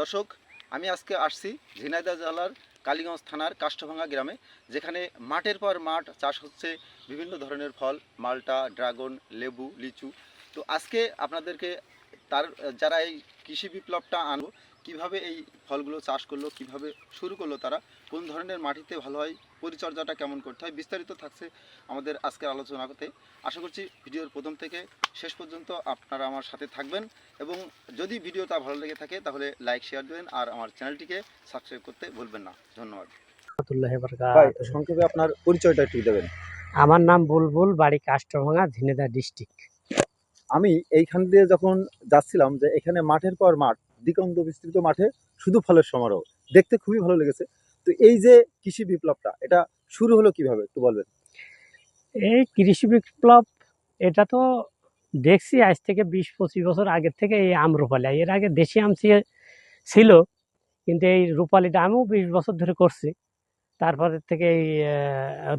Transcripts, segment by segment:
দর্শক, আমি আজকে আসছি ঝিনাইদা জেলার কালীগঞ্জ থানার কাষ্ঠভাঙ্গা গ্রামে, যেখানে মাঠের পর মাঠ চাষ হচ্ছে বিভিন্ন ধরনের ফল, মালটা, ড্রাগন, লেবু, লিচু। তো আজকে আপনাদেরকে তার, যারা এই কৃষি বিপ্লবটা আনলো কীভাবে এই ফলগুলো চাষ করল কীভাবে শুরু করল তারা কোন ধরনের মাটিতে ভালো হয় পরিচর্যাটা কেমন করতে হয় বিস্তারিত থাকছে আমাদের আজকের আলোচনাতে। আশা করছি ভিডিওর প্রথম থেকে শেষ পর্যন্ত আপনারা আমার সাথে থাকবেন এবং যদি ভিডিওটা ভালো লেগে থাকে তাহলে লাইক শেয়ার দেবেন আর আমার চ্যানেলটিকে সাবস্ক্রাইব করতে ভুলবেন না। ধন্যবাদ। সংক্ষেপে আপনার পরিচয়টা একটু দেবেন। আমার নাম বুলবুল বাড়ি কাস্টভাঙা ঝিনেদা ডিস্ট্রিক্ট। আমি এইখান দিয়ে যখন যাচ্ছিলাম যে এখানে মাঠের পর মাঠ দিগন্ত বিস্তৃত মাঠে শুধু ফলের সমারোহ। দেখতে খুবই ভালো লেগেছে। তো এই যে কৃষি বিপ্লবটা, এটা শুরু হলো কীভাবে? একটু বলবেন। এই কৃষি বিপ্লব, এটা তো দেখছি আজ থেকে বিশ, পঁচিশ বছর আগের থেকে এই আম রূপালি। এর আগে দেশি আম ছিল, কিন্তু এই রূপালিটা আমিও বিশ বছর ধরে করছি। তারপরের থেকে এই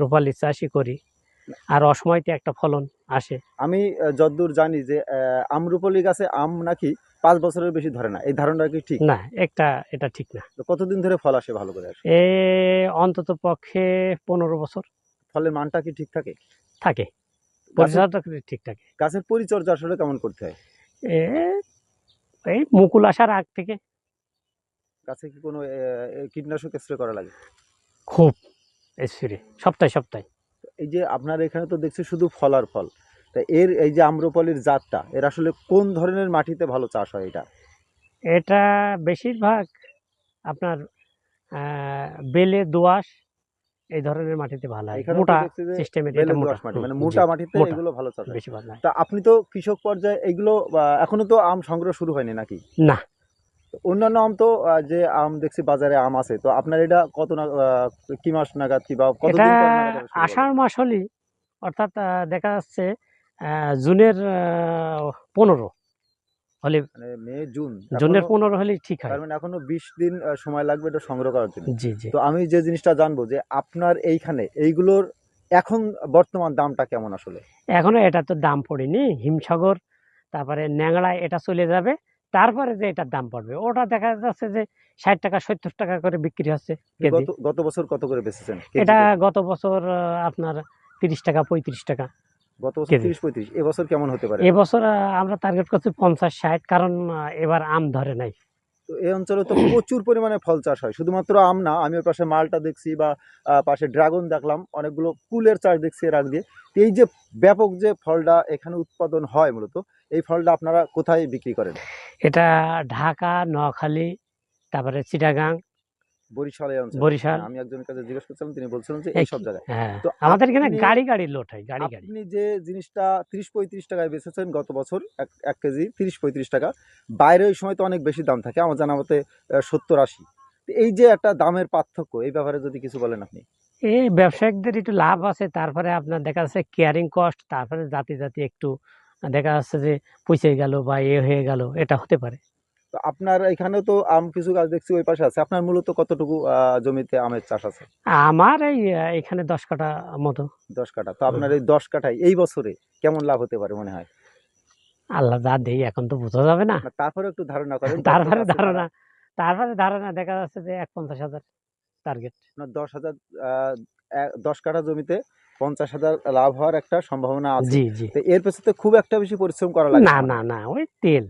রূপালি চাষই করি। আর অসময়তে একটা ফলন আসে। আমি আহ, যতদূর জানি যে আমরুপলি গাছে আম নাকি পাঁচ বছরের বেশি ধরে না। এই ধারণা কি ঠিক? না একটা এটা ঠিক না। কতদিন ধরে ফল আসে ভালো করে আসে? এ অন্তত পক্ষে পনেরো বছর। ফলের মানটা কি ঠিক থাকে? থাকে। পরিচর্যা ঠিক থাকে? গাছের পরিচর্যা আসলে কেমন করতে হয়? এই মুকুল আসার আগ থেকে। গাছে কি কোনো কীটনাশক স্প্রে করা লাগে? খুব স্প্রে সপ্তাহে সপ্তাহে। এই যে আপনার এখানে তো দেখছি শুধু ফল আর ফল। তা এর এই যে আম্রপলির জাতটা এর আসলে কোন ধরনের মাটিতে ভালো চাষ হয় এটা? এটা বেশিরভাগ আপনার বেলে দোআঁশ এই ধরনের মাটিতে ভালো হয়। মোটা সিস্টেমের এটা মোটা। মাটি মানে মোটা মাটিতে এগুলো ভালো চাষ হয়। বেশি ভালো তা আপনি তো কৃষক পর্যায়ে এগুলো এখনও তো আম সংগ্রহ শুরু হয়নি নাকি? না। অন্যান্য আম তো যে আম দেখছি বাজারে আম আছে তো আপনার এটা কত না কি মাস নাগাদ কি বা এটা আষাঢ় মাস হলেই অর্থাৎ দেখা যাচ্ছে জুনের পনেরো হলে। মানে মে জুন। জুনের পনেরো হলেই ঠিক হয়। মানে এখনও বিশ দিন সময় লাগবে এটা সংগ্রহ করার জন্য। জি জি। তো আমি যে জিনিসটা জানব যে আপনার এইখানে এইগুলোর এখন বর্তমান দামটা কেমন আসলে? এখনও এটা তো দাম পড়েনি। হিমসাগর তারপরে ন্যাংড়া এটা চলে যাবে। তারপরে যে এটার দাম পড়বে ওটা দেখা যাচ্ছে যে ষাট টাকা সত্তর টাকা করে বিক্রি হচ্ছে গত বছর কত করে বেচেছেন এটা গত বছর আপনার তিরিশ টাকা পঁয়ত্রিশ টাকা গত বছর তিরিশ পঁয়ত্রিশ এবছর কেমন হতে পারে? এবছর আমরা টার্গেট করছি পঞ্চাশ ষাট কারণ এবার আম ধরে নাই। তো এই অঞ্চলে তো প্রচুর পরিমাণে ফল চাষ হয়। শুধুমাত্র আম না, আমি ওর পাশে মালটা দেখছি বা পাশে ড্রাগন দেখলাম, অনেকগুলো কুলের চাষ দেখছি এর দিয়ে এই যে ব্যাপক যে ফলটা এখানে উৎপাদন হয় মূলত, এই ফলটা আপনারা কোথায় বিক্রি করেন? এটা ঢাকা, নোয়াখালী, তারপরে চিটাগাং বরিশাল এই বরিশাল? আমি একজনের কাছে জিজ্ঞেস করছিলাম তিনি বলছিলেন যে এই এই সব জায়গায়। হ্যাঁ। তো আমাদের এখানে গাড়ি গাড়ি লোড হয় গাড়ি গাড়ি। আপনি যে জিনিসটা তিরিশ পঁয়ত্রিশ টাকায় বেচেছেন গত বছর এক এক কেজি তিরিশ পঁয়ত্রিশ টাকা বাইরে ওই সময় তো অনেক বেশি দাম থাকে আমার জানা মতে সত্তর আশি। তো এই যে একটা দামের পার্থক্য এই ব্যাপারে যদি কিছু বলেন আপনি। এই ব্যবসায়িকদের একটু লাভ আছে তারপরে আপনার দেখা যাচ্ছে কেয়ারিং কস্ট তারপরে জাতি জাতি একটু দেখা যাচ্ছে যে পচে গেল বা এ হয়ে গেল এটা হতে পারে। তো আপনার এখানে তো আম কিছু গাছ দেখছি ওই পাশে আছে। আপনার মূলত কতটুকু জমিতে আমের চাষ আছে? আমার এই এখানে দশ কাটা মতো। দশ কাঠা। তো আপনার এই দশ কাঠায় এই বছরে কেমন লাভ হতে পারে মনে হয়? আল্লাহ যা দেই এখন তো বোঝা যাবে না। তারপরে একটু ধারণা করেন। তারপরে ধারণা তারপরে ধারণা দেখা যাচ্ছে যে এক পঞ্চাশ হাজার টার্গেট দশ হাজার দশ কাঠা জমিতে পঞ্চাশ হাজার লাভ হওয়ার একটা সম্ভাবনা আছে। জি জি। এর পেছনে খুব একটা বেশি পরিশ্রম করা লাগে না। না না ওই তেল।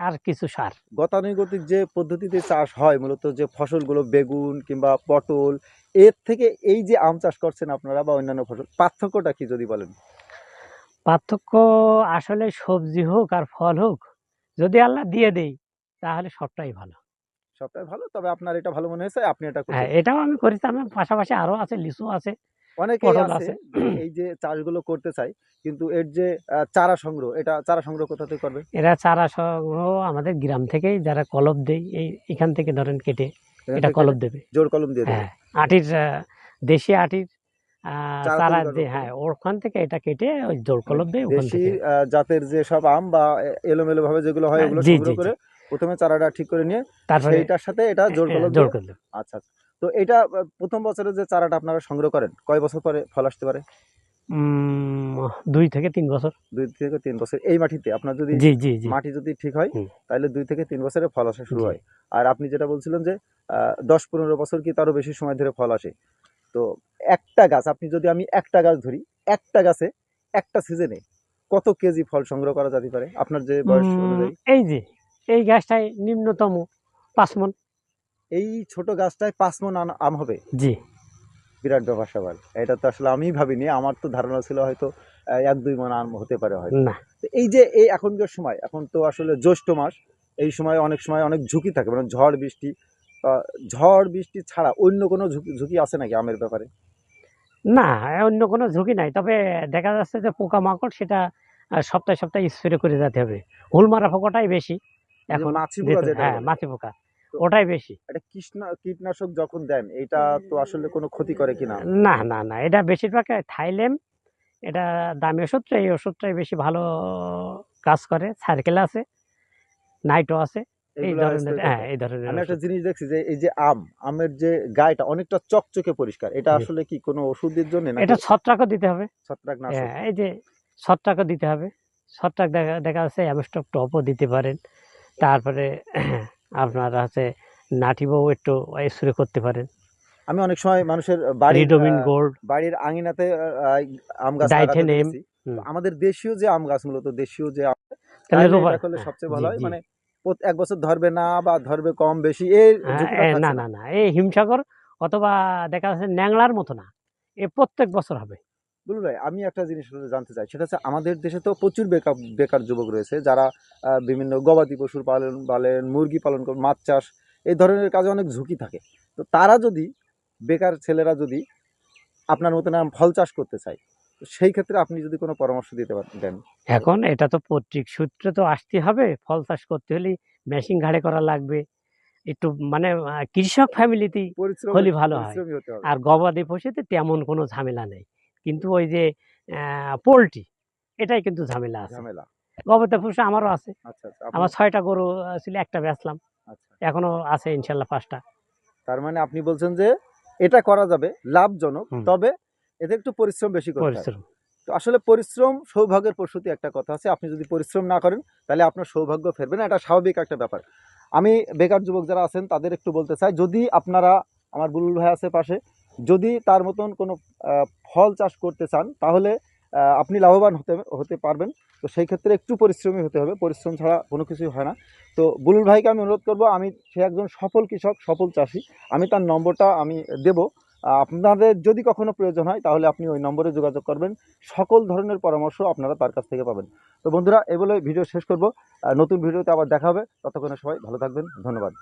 আর কিছু সার। গতানুগতিক যে পদ্ধতিতে চাষ হয় মূলত যে ফসলগুলো বেগুন কিংবা পটল এর থেকে এই যে আম চাষ করছেন আপনারা বা অন্যান্য ফসল পার্থক্যটা কি যদি বলেন? পার্থক্য আসলে সবজি হোক আর ফল হোক যদি আল্লাহ দিয়ে দেই তাহলে সবটাই ভালো। সবটাই ভালো তবে আপনার এটা ভালো মনে হয়েছে? আপনি এটা হ্যাঁ এটাও আমি করেছি আমার পাশাপাশি আরও আছে লিচু আছে। অনেকেই আছে। এই যে চাষগুলো করতে চাই কিন্তু এর যে চারা সংগ্রহ এটা চারা সংগ্রহ কোথা থেকে করবে এরা চারা সংগ্রহ আমাদের গ্রাম থেকেই যারা কলব দেয় এই এখান থেকে ধরেন কেটে এটা কলব দেবে জোর কলম দিয়ে দেবে হ্যাঁ আটির দেশি আটির আহ, চারা চারা তৈরি করার দিয়ে উপরে। হ্যাঁ ওখান থেকে এটা কেটে ওই জোর কলব দেয় ওখান দেশি থেকে জাতের যে সব আম বা এলোমেলো ভাবে যেগুলো হয় হ্যাঁ, ওগুলো সংগ্রহ করে প্রথমে চারাটা ঠিক করে নিয়ে তারপরে সেইটার সাথে এটা জোর কলম জোর দিয়ে- আচ্ছা আচ্ছা। তো এটা প্রথম বছরে যে চারাটা আপনারা সংগ্রহ করেন কয় বছর পরে ফল আসতে পারে? দুই থেকে তিন বছর। দুই থেকে তিন বছর। এই মাটিতে আপনার যদি মাটি যদি ঠিক হয় তাহলে দুই থেকে তিন বছরে ফল আসা শুরু হয়। আর আপনি যেটা বলছিলেন যে দশ পনেরো বছর কি তারও বেশি সময় ধরে ফল আসে? তো একটা গাছ আপনি যদি আমি একটা গাছ ধরি একটা গাছে একটা সিজনে কত কেজি ফল সংগ্রহ করা যেতে পারে? আপনার যে বয়স অনুযায়ী। এই যে এই গাছটাই নিম্নতম পাঁচ মন। এই ছোট গাছটায় পাঁচ মন আম হবে। জি। বিরাট ব্যাপার স্যাপার এটা তো আসলে আমি ভাবিনি আমার তো ধারণা ছিল হয়তো এক দুই মন আম হতে পারে হয়তো। না। এই যে এই এখনকার সময় এখন তো আসলে জ্যৈষ্ঠ মাস এই সময় অনেক সময় অনেক ঝুঁকি থাকে মানে ঝড় বৃষ্টি ঝড় বৃষ্টি ছাড়া অন্য কোনো ঝুঁকি ঝুঁকি আছে নাকি আমের ব্যাপারে? না অন্য কোনো ঝুঁকি নাই তবে দেখা যাচ্ছে যে পোকামাকড় সেটা সপ্তাহে সপ্তাহে স্প্রে করে যেতে হবে। হুল মারা পোকাটাই বেশি। এখন মাছি পোকা হ্যাঁ মাছি পোকা। ওটাই বেশি। এটা কৃষ্ণ কীটনাশক যখন দেন এটা তো আসলে কোনো ক্ষতি করে কিনা? না না না এটা বেশিরভাগ থাইলেম এটা দামি ওষুধটা এই ওষুধটাই বেশি ভালো কাজ করে। সার্কেল আছে নাইটও আছে এই ধরনের হ্যাঁ এই ধরনের আমি একটা জিনিস দেখছি যে এই যে আম আমের যে গায়েটা অনেকটা চকচকে পরিষ্কার। এটা আসলে কি কোনো ওষুধের জন্য না এটা ছত্রাকও দিতে হবে। ছত্রাকনাশক। হ্যাঁ এই যে ছত্রাকও দিতে হবে। ছত্রাক দেখা দেখা যাচ্ছে অ্যামস্টক টপও দিতে পারেন। তারপরে আপনার আছে নাটিবও একটু স্প্রে করতে পারেন। আমি অনেক সময় মানুষের বাড়ির গোল্ড বাড়ির আঙিনাতে আম গাছ আমাদের দেশীয় যে আম গাছ মূলত দেশীয় যে আম করলে সবচেয়ে ভালো হয়। মানে এক বছর ধরবে না বা ধরবে কম বেশি এই হ্যাঁ, না না। না এই হিমসাগর অথবা দেখা যাচ্ছে ন্যাংলার মতো না এ প্রত্যেক বছর হবে। বুলু ভাই আমি একটা জিনিস জানতে চাই সেটা হচ্ছে আমাদের দেশে তো প্রচুর বেকার বেকার যুবক রয়েছে যারা বিভিন্ন গবাদি পশুর পালন পালেন মুরগি পালন করেন মাছ চাষ এই ধরনের কাজে অনেক ঝুঁকি থাকে। তো তারা যদি বেকার ছেলেরা যদি আপনার মতন ফল চাষ করতে চায় তো সেই ক্ষেত্রে আপনি যদি কোনো পরামর্শ দিতে দেন। এখন এটা তো পৈতৃক সূত্রে তো আসতে হবে ফল চাষ করতে হলে মেশিন ঘাড়ে করা লাগবে। একটু মানে কৃষক ফ্যামিলিতেই হলে ভালো হয়। আর গবাদি পশুতে তেমন কোনো ঝামেলা নেই। কিন্তু ওই যে পোলট্রি এটাই কিন্তু ঝামেলা আছে। গবাদি পশু আমারও আছে। আচ্ছা আচ্ছা। আমার ছয়টা গরু ছিল একটা বেচলাম। আচ্ছা। এখনও আছে ইনশাল্লাহ পাঁচটা। তার মানে আপনি বলছেন যে এটা করা যাবে লাভজনক তবে এতে একটু পরিশ্রম বেশি করতে পরিশ্রম। তো আসলে পরিশ্রম সৌভাগ্যের প্রসূতি একটা কথা আছে। আপনি যদি পরিশ্রম না করেন তাহলে আপনার সৌভাগ্য ফেরবে না এটা স্বাভাবিক একটা ব্যাপার। আমি বেকার যুবক যারা আছেন তাদের একটু বলতে চাই যদি আপনারা আমার বুলুল ভাই আছে পাশে যদি তার মতন কোনো ফল চাষ করতে চান, তাহলে আপনি লাভবান হতে হতে পারবেন। তো সেই ক্ষেত্রে একটু পরিশ্রমী হতে হবে, পরিশ্রম ছাড়া কোনো কিছুই হয় না। তো বুলুল ভাইকে আমি অনুরোধ করব, আমি সে একজন সফল কৃষক, সফল চাষি, আমি তার নম্বরটা আমি দেব। আপনাদের যদি কখনো প্রয়োজন হয়, তাহলে আপনি ওই নম্বরে যোগাযোগ করবেন। সকল ধরনের পরামর্শ আপনারা তার কাছ থেকে পাবেন। তো বন্ধুরা, এ বলে ভিডিও শেষ করব। নতুন ভিডিওতে আবার দেখা হবে। ততক্ষণে সবাই ভালো থাকবেন। ধন্যবাদ।